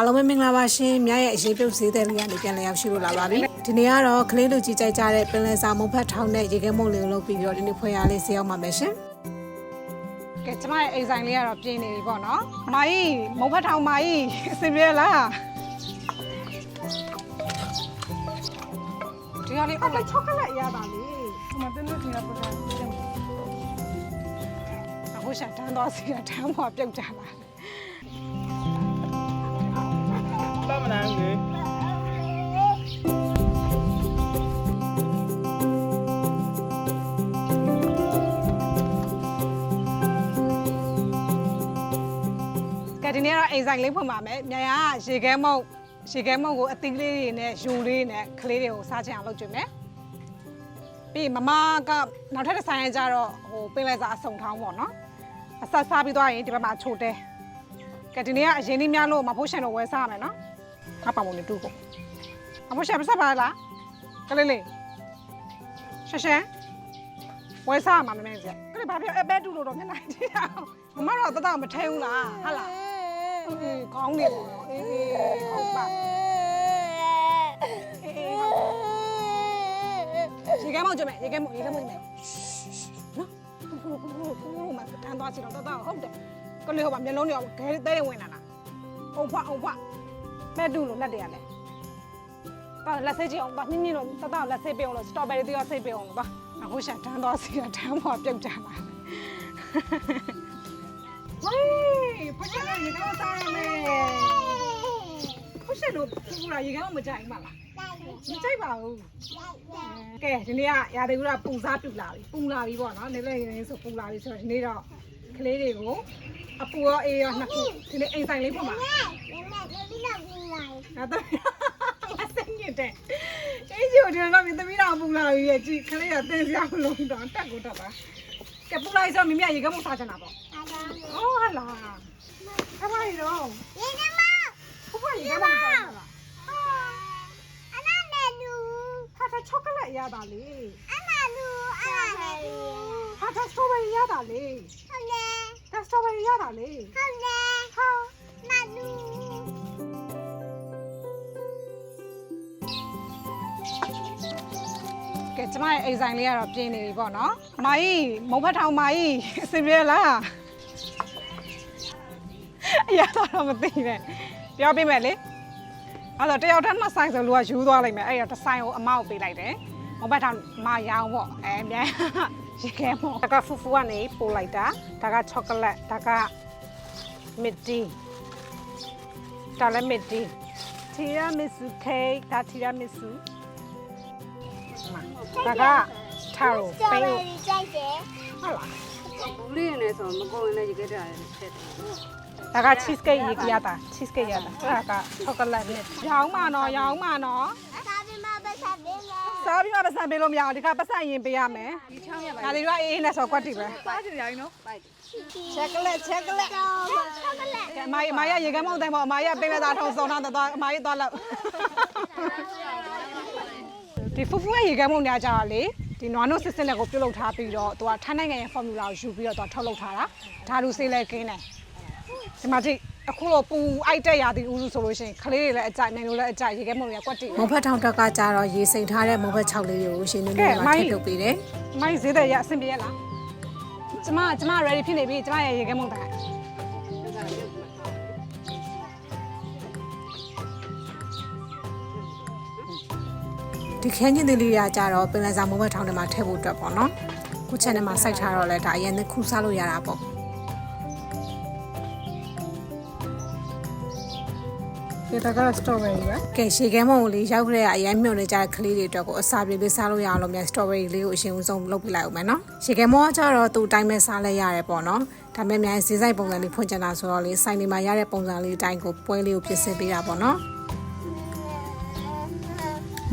အားလုံးပဲမင်္ဂလာပါရှင်မြရဲ့အရေးပြုတ်ဈေးတယ်လေးကနေပြန်လည်ရောက်ရှိလို့လာပါပြီဒီနေ့ကတော့ကလေးလူကြီးကြိုက်ကြတဲ့ပင်လယ်စာမုံဖတ်ထောင်းတဲ့ရေခဲမုံလေးကိုလုပ်ပြီးတော့ဒီနေ့ဖွယ်ရလေးဆေးရောက်ပါမယ်ရှင်ကဲကျမရဲ့အိမ်ဆိုင်လေးကတော့ပြင်းနေပြီပေါ့နော်မာကြီးမုံဖတ်ထောင်းမာကြီးအဆင်ပြေလားဒီဟာလေးအောက်လိုက်ချောကလက်ရတာလေဟိုမှာတင်းလို့ထင်တာပေါ့အခုရှာတန်းသွားစီတာတန်းပေါ်ပြုတ်ကြလာ တယ်လာမနာဘူးလေကဲဒီနေ့ကတော့အိမ်ဆိုင်လေးဖွင့်ပါမယ်။မြန်ရရေခဲမုတ်ရေခဲမုတ်ကိုအသီးလေးတွေနဲ့ယူလေးနဲ့ကလေးတွေကိုစားချင်အောင်လုပ်ကြည့်မယ်။ပြီးမမကနောက်ထပ်တစ်ဆိုင်ရကြတော့ဟိုပင်လိုက်စာအစုံထောင်းပေါ့နော်။အဆက်စားပြီးသွားရင်ဒီဘက်မှာချိုတဲ။ကဲဒီနေ့ကအရင်လေးများလို့မဖို့ရှင်တော့ဝယ်စားရမယ်နော်။ ငါပါမလို့တူကို။မဖို့ရှင်ပဆက်ပါလား။ကလေးလေး။ရှရှန်ဝယ်စားမှာမမင်းကြီး။ကလေးဘာပြောအပဲတူလို့တော့မျက်နှာကြည့်အောင်။မမတော့တတမထဲဘူးလား။ဟုတ်လား။အေးကောင်းနေပေါ့အေးအေးဟုတ်ပါအေးအေးရေကမောက်ကြမယ်ရေကမောက်ရေကမောက်ကြမယ်နော်ဘုမတန်းသွားစီတော့တတော့ဟုတ်တယ်ကလေးဟိုမှာမျက်လုံးတွေခဲတဲတွေဝင်လာတာအုံဖွားအုံဖွား မဲ့တူလို့လက်တွေရတယ်တော့လက်ဆေးကြည့်အောင်ပါနင်းနင်းတော့တတော့လက်ဆေးပေးအောင်လို့စတော်ဘယ်ရီတွေရောဆေးပေးအောင်လို့ပါအခုရှာတန်းသွားစီတာတန်းပေါ်ပြုတ်ကြလာဟေးဖချက်ရေကမောက်စားရမယ်ဖချက်လို့ပူလာရေကမောက်မကြိုက်ဘူးမလားမကြိုက်ပါဘူးကဲဒီနေ့ကရာသီဥတုပူစားပြူလာပြီပူလာပြီပေါ့နော်နေလဲရင်းဆိုပူလာပြီဆိုတော့ဒီနေ့တော့ကလေးတွေကိုအပူရောအေးရောနှစ်ခုဒီနေ့အိမ်ဆိုင်လေးပုံ မှာဟာတော့လက်စညစ်တဲ့အေးကြီးတို့တော့မြင်သမီးတော်ပူလာပြီရဲ့ကြည့်ကလေးကတင်းစရာမလုံးတော့တက်ကိုတက်ပါကဲပူလာပြီဆိုတော့မိမိရေကမစားချင်တာပေါ့အော်ဟာလားခမရီတော့ဘုဖွားရေကမစားချင်တာဟာတာချောကလက်ရတာလေဟာတာစထရိုဘယ်ရီရတာလေဒါစထရိုဘယ်ရီရတာလေဟာကဲ ကျမရဲ့အိမ်ဆိုင်လေးကတော့ပြင်းနေပြီပေါ့နော်။မာကြီးမုံဖတ်ထောင်မာကြီးအဆင်ပြေလား။အရာတော့မသိနဲ့။ပြောပြမယ်လေ။အဲ့တော့တယောက်တည်းမှဆိုင်ဆိုလူကယူသွားလိုက်မယ်။အဲ့တော့တစ်ဆိုင်ကိုအမောက်ပေးလိုက်တယ်။မုံဖတ်ထောင်မာရောင်းပေါ့။အဲအမြန်ရေခဲပေါ့။ဒါကဖူဖူကနေပို့လိုက်တာ။ဒါကချောကလက်ဒါကမစ်တီဒါလည်းမစ်တီတီရာမစ်ဆူခေးဒါတီရာမစ်ဆူ ဒါကထာရိုပေးဟုတ်လားဘူးလေးနဲ့ဆိုမကုန်နဲ့ရေခဲတာနဲ့ဆက်တယ်ဒါက cheese cake ရေကရတာ cheese cake ရတာအဲ့ဒါက chocolate နဲ့ရောင်းမှာနော်ရောင်းမှာနော်စားပြီးမှပတ်စံပေးလို့မရအောင်ဒီကပတ်စံရင်ပေးရမယ်ဒီချောင်းရပါဒါတွေတော့အေးအေးနဲ့ဆိုကွက်တီပဲစားကြရိုင်းနော်ပိုက် chocolate chocolate ကဲအမကြီးအမကြီးရေကမောက်တယ်ပေါ့အမကြီးကပင်ကသားထုံစုံထားတယ်သွားအမကြီးသွားလောက် ဒီဖူဖူရဲ့ရေကမောက်ညာကြတာလေဒီနွားနို့စစ်စစ်နဲ့ကိုပြုတ်လုထားပြီးတော့သူကထိုင်းနိုင်ငံရဲ့ formula ကိုယူပြီးတော့သူကထုတ်လုပ်ထားတာဓာတ်လူစေးလဲကင်းတယ်ဒီမှာကြည့်အခုတော့ပူအိုက်တက်ရသည်ဦးစုဆိုလို့ရှိရင်ခလေးတွေလည်းအကြိုက်နိုင်လို့လည်းအကြိုက်ရေခဲမုံတွေကကွက်တီမုံဖက်ထောင်တက်ကကြတော့ရေစိမ်ထားတဲ့မုံဖက်6လေးကိုရှင်နေနေမှာထည့်လုပ်ပေးတယ်။မိုင်းဈေးတဲ့ရအဆင်ပြေရလား။ကျမကျမ ready ဖြစ်နေပြီကျမရဲ့ရေခဲမုံတိုင် ဒီခန်းချင်းသေးလေးရကြတော့ပင်လယ်စာမုံဖက်ထောင်ထဲမှာထည့်ဖို့အတွက်ပေါ့နော်။ခုချက်ထဲမှာစိုက်ထားတော့လဲဒါအရင်ကခူးစားလို့ရတာပေါ့။ဒီတကစတော်ဘယ်ရီပဲကဲရှေခဲမုံလေးရောက်ခတဲ့အရင်မြုံနေကြတဲ့ကလေးတွေအတွက်ကိုအစာပြေလေးစားလို့ရအောင်လို့မြန်စတော်ဘယ်ရီလေးကိုအရှင်ဦးဆုံးလုပ်ပြလိုက်အောင်မယ်နော်ရှေခဲမုံကကြတော့သူ့အတိုင်းပဲစားလဲရတယ်ပေါ့နော်ဒါပေမဲ့မြန်ဈေးဆိုင်ပုံစံလေးဖွင့်ချင်တာဆိုတော့လေဆိုင်တွေမှာရတဲ့ပုံစံလေးအတိုင်းကိုပွဲလေးကိုပြင်ဆင်ပေးတာပေါ့နော်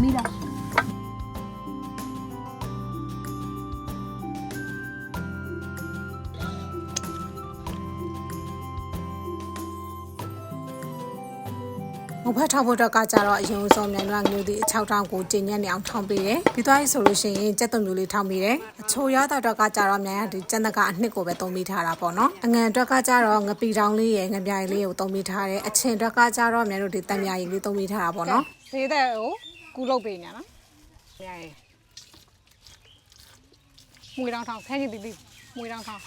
မိလား ငုတ်ဖက်ထောက်ဖို့အတွက်ကကြတော့အရင်ဆုံးမြန်မြန်ငွေဒီ6တောင်းကိုကျင်းညက်နေအောင်ထောင်းပေးတယ်ပြီးသွားပြီဆိုလို့ရှိရင်ကြက်သွန်မျိုးလေးထောင်းပေးတယ်အချိုရတဲ့အတွက်ကကြတော့မြန်ရဒီကျန်တကအနှစ်ကိုပဲသုံးပေးထားတာပေါ့နော်အငန်အတွက်ကကြတော့ငပီတောင်းလေးရယ်ငပြိုင်လေးကိုသုံးပေးထားတယ်အချင်းအတွက်ကကြတော့မြန်တို့ဒီတံမြာရည်လေးသုံးပေးထားတာပေါ့နော်ဈေးတဲ့ကိုကူလုပ်ပေးနေနော်မြာရည်မွေတောင်းထောင်းဆန်းကြီးတီတီမွေတောင်းထောင်း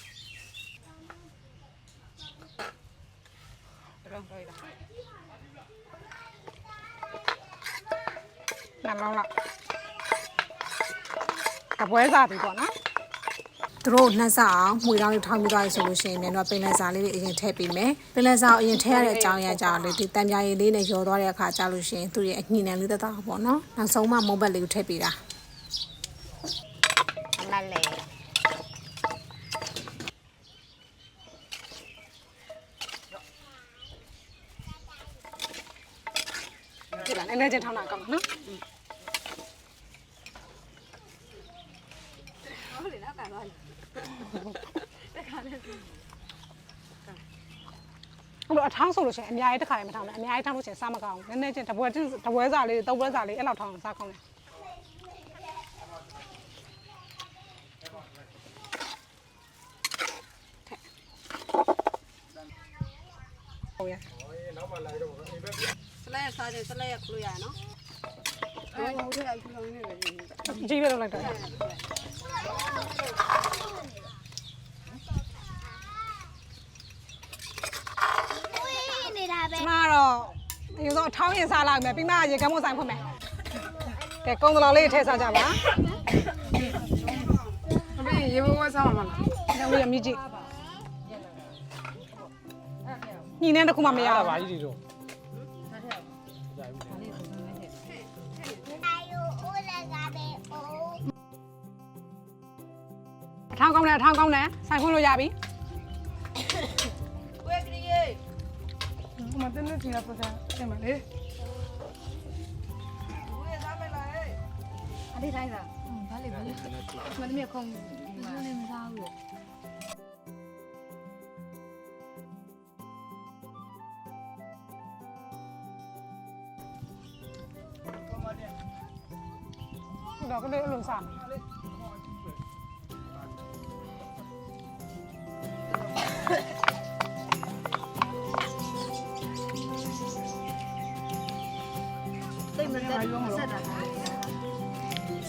နလောင်းလာကပွဲစားပြီပေါ့နော်သူတို့နှက်စအောင်မှွေတောင်းလေးထောင်းပြီးသွားပြီဆိုလို့ရှိရင်မြန်တော့ပင်လယ်စာလေးတွေအရင်ထည့်ပေးမယ်ပင်လယ်စာကိုအရင်ထည့်ရတဲ့အကြောင်းအရာကြောင့်လေဒီတံပြားရည်လေးနဲ့ရောသွားတဲ့အခါကြာလို့ရှိရင်သူရဲ့အညင်နံလေးသက်သာပေါ့နော်နောက်ဆုံးမှမုံဘက်လေးကိုထည့်ပေးတာအမလေးကြည့်လားနည်းနည်းချင်းထောင်းတာကောင်းနော် ဟုတ်လေနော်ကန်သွားပြီ အဲ့လိုအထောင်းဆိုလို့ရှိရင်အများကြီးတစ်ခါလည်းမထောင်းနဲ့အများကြီးထောင်းလို့ရှိရင်စားမကောင်းဘူးနည်းနည်းချင်းတပွဲချင်းတပွဲစားလေးတုပ်ပွဲစားလေးအဲ့လောက်ထောင်းအောင်စားကောင်းတယ်ဟုတ်ရဲ့စလဲစားတယ်စလဲရခလို့ရနော်အဲ့ဟိုထက်ကခလို့နေပဲဒီကြီးပြလောက်လိုက်တော့ကျမကတော့အရင်ဆုံးအ ထောင်းရင်စားလိုက်မယ်ပြီးမှရေကမ်းမဆိုင်ဖွင့်မယ်ကဲကုန်းတလော်လေးထည့်စားကြပါအမေရေဘဝစားမှာမလားညောင်လေးအမြင့်ကြီးညီနဲ့တခုမှမရအဲ့ဒါဘူးဘာကြီးတွေတော့အထောင်းကောင်းတယ်အထောင်းကောင်းတယ်ဆိုင်ဖွင့်လို့ရပြီ ဟိုမှာတင်းနေချင်တာပတ်စံတင်ပါလေဝဲစားမလားဟဲ့အလေးတိုင်းစားဘာလေဘာလေမ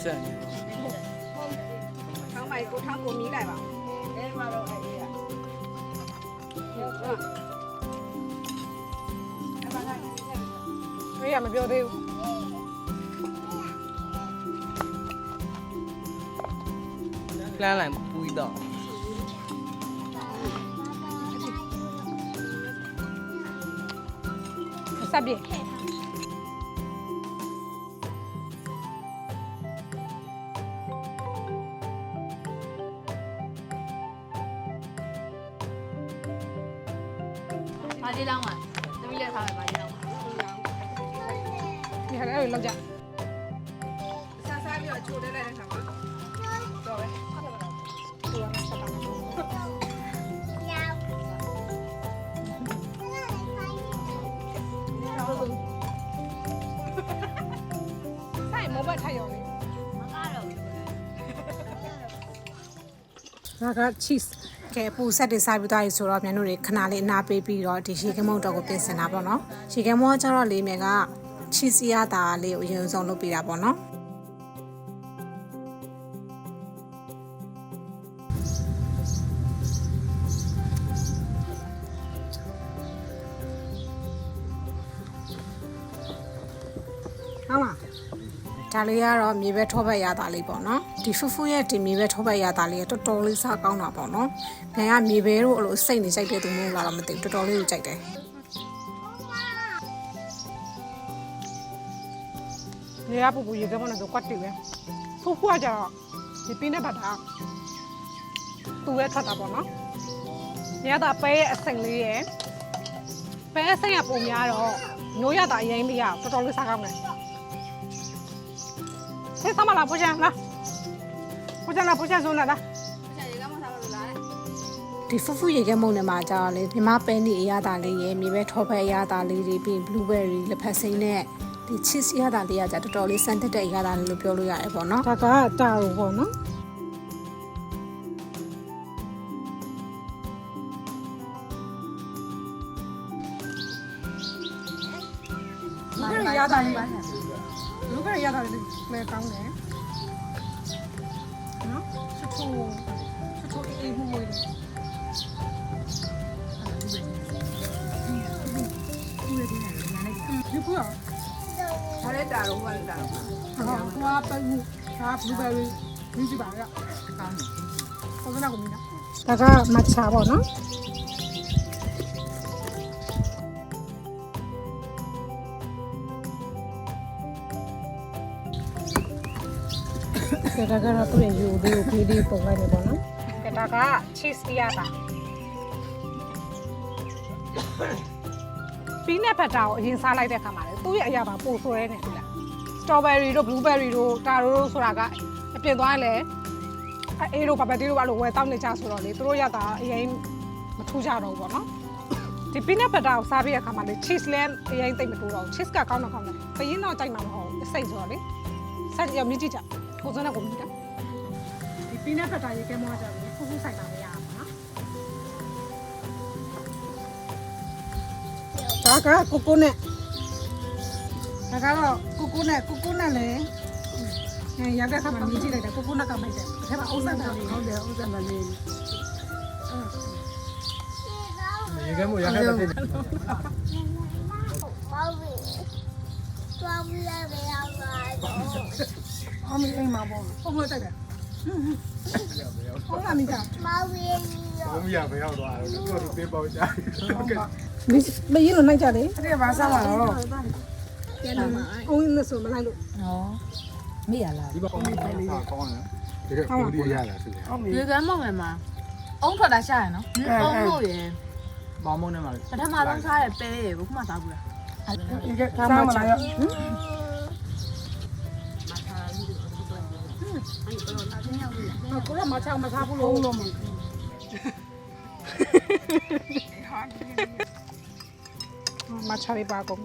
ဆန်ထောင်းမိုက်ကိုထောင်းကိုမီးလိုက်ပါအဲမှာတော့အဲ့ဒီကမေးရမပြောသေးဘူးလှမ်းလိုက်ပူးတော့ဆက်ပြေ ဒါက cheese ကဲပူဆက်တွေစားပြီးသွားပြီဆိုတော့မြန်တို့တွေခဏလေးအနာပေးပြီးတော့ဒီရှီကမုံတော့ကိုပြင်ဆင်တာပေါ့နော်ရှီကမုံကကျတော့လေးမြန်က cheese ရတာလေးကိုအရင်ဆုံးလုပ်ပေးတာပေါ့နော် ဒါလေးကတော့မြေပဲထောပတ်ရတာလေးပေါ့နော်ဒီဖူဖူရဲ့ဒီမြေပဲထောပတ်ရတာလေးကတော်တော်လေးစားကောင်းတာပေါ့နော်ဘယ်ကမြေပဲတို့အဲ့လိုစိတ်နေကြိုက်တဲ့သူမျိုးလာတော့မသိဘူးတော်တော်လေးကိုကြိုက်တယ်ရေကပူပူရေကမနဲ့တော့ကွတ်တူပဲဖူဖူကကြတော့ဒီပင်းနဲ့ပတ်တာသူပဲထွက်တာပေါ့နော်ရတာပဲရဲ့အစိမ်လေးရဲ့ပဲအစိမ်ကပုံများတော့နိုးရတာအရင်လေးကတော်တော်လေးစားကောင်းတယ် ဆေးဆမလာပူချန်လာပူချန်လာပူချန်ဆုံးလာလာဆက်ရေကမစားဘူးလားဒီဖူဖူရေခဲမုံနဲ့မှာကြာတော့လေမြမပဲနေအရသာလေးရဲ့မြေပဲထောဖက်အရသာလေးတွေပြီး blueberry လက်ဖက်စိမ်းနဲ့ဒီ cheese အရသာလေးကကြာတော်တော်လေးစမ်းတက်တဲ့အရသာလေးလို့ပြောလို့ရတယ်ပေါ့နော်ဒါကတာကိုပေါ့နော်လူကရရတာလေး လူကရရတာလေးလဲကောင်းတယ်နော်ချူချူချူချူအေးမှုမွေးတယ်ဒီကူရထားတဲ့တာတော့ဟိုကတာတော့ဟာဟွာပတ်မှုဟာ blueberry ဒီကြည့်ပါရကောင်းတယ်ပုံစံကိုမြင်တာဒါကမတ်ချာပေါ့နော် ကဲဒါကတော့သူ့ရဲ့ယူလေးကိုခေးလေးပုံလိုက်နေပေါ့နော်ကဲဒါက cheese ရတာပီးနက်ဘတ်တာကိုအရင်စားလိုက်တဲ့ခါမှာလေသူ့ရဲ့အရာပါပိုဆိုရဲနေပြီလား strawberry တို့ blueberry တို့တာရိုတို့ဆိုတာကအပြင်သွားရင်လည်းအဲအေးတို့ပပတီတို့ဘာလို့ဝယ်တောင်းနေကြဆိုတော့လေသူတို့ရတာအရင်မထူးကြတော့ဘူးပေါ့နော်ဒီ peanut butter ကိုစားပြီးတဲ့အခါမှာလေ cheese လည်းအရင်တိတ်မတိုးတော့ဘူး cheese ကကောင်းတော့ကောင်းတယ်ပရင်တော့ကြိုက်မှာမဟုတ်ဘူးအစိတ်ဆိုတော့လေဆက်ကြည့်မြည်ကြည့်ကြ ကိုစနဲ့ကိုမြည်တာဒီ peanut butter ရေကဲမောကြတယ်ဖူးဖူးဆိုင်တာမရဘူးနော်ဒါကကိုကိုနဲ့ဒါကတော့ကိုကိုနဲ့ကိုကိုနဲ့လည်းအဲရောက်တဲ့အခါမှာမြည်ကြည့်လိုက်တယ်ကိုကိုနဲ့ကမိုက်တယ်အဲမှာအုပ်စပ်တာလေးဟုတ်တယ်ဥစ္စာမလေးရေခဲမို့ရခဲ့တာဖြစ်နေ အမေအိမ်မှာပေါ့ပုံမတက်တယ်ဟုတ်လားမိသားဘုံမရဘယ်ရောက်သွားတော့သူကသူပေးပေါက်ကြဟုတ်ကဲ့မင်းလို့နိုင်ကြတယ်အဲ့ဒါဘာစားမှာတော့ကျန်မှာအုံးနဲ့ဆိုမလိုက်လို့မေ့ရလားဒီဘက်ကောင်းတယ်ကောင်းတယ်တကယ်ကိုဒီရတာဆိုတယ်ဟုတ်ပြီရေကမ်းမောင်မယ်မှာအုံထွက်တာရှာရနော်အုံလို့ရယ်ပေါင်းမုံနဲ့မှာပထမဆုံးစားတဲ့ပဲရယ်ဘုခမစားဘူးလားဒီကစားမလားရောကိုရမချောင်း မစားဘူးလို့လို့မချရီပါကုန်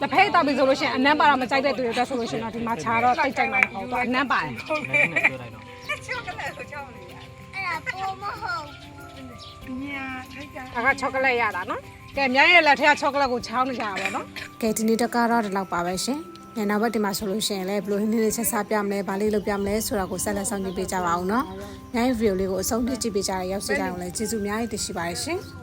လက်ဖက်တောက်ပြီဆိုလို့ရှိရင်အနမ်းပါတော့မကြိုက်တဲ့သူတွေအတွက်ဆိုလို့ရှိရင်တော့ဒီမှာခြာတော့တိတ်ကြိုက်မှာမဟုတ်တော့အနမ်းပါတယ်ဒါကချောကလက်ရတာနော်ကဲမြိုင်းရဲ့လက်ထက်ကချောကလက်ကိုချောင်းနေကြတာပေါ့နော် ကဲဒီနေ့တကတော့ဒီလောက်ပါပဲရှင် ညနောက်ဘက်ဒီမှာဆိုလို့ရှိရင်လည်းဘယ်လိုဟင်းလေးချက်စားပြမလဲဗာလေးလုပ်ပြမလဲဆိုတာကိုဆက်လက်ဆောင်ကြည့်ပေးကြပါအောင်နော်ညဗီဒီယိုလေးကိုအဆုံးထိကြည့်ပေးကြရရောက်စီကြအောင်လည်းကျေးဇူးအများကြီးတင်ရှိပါတယ်ရှင်ဟ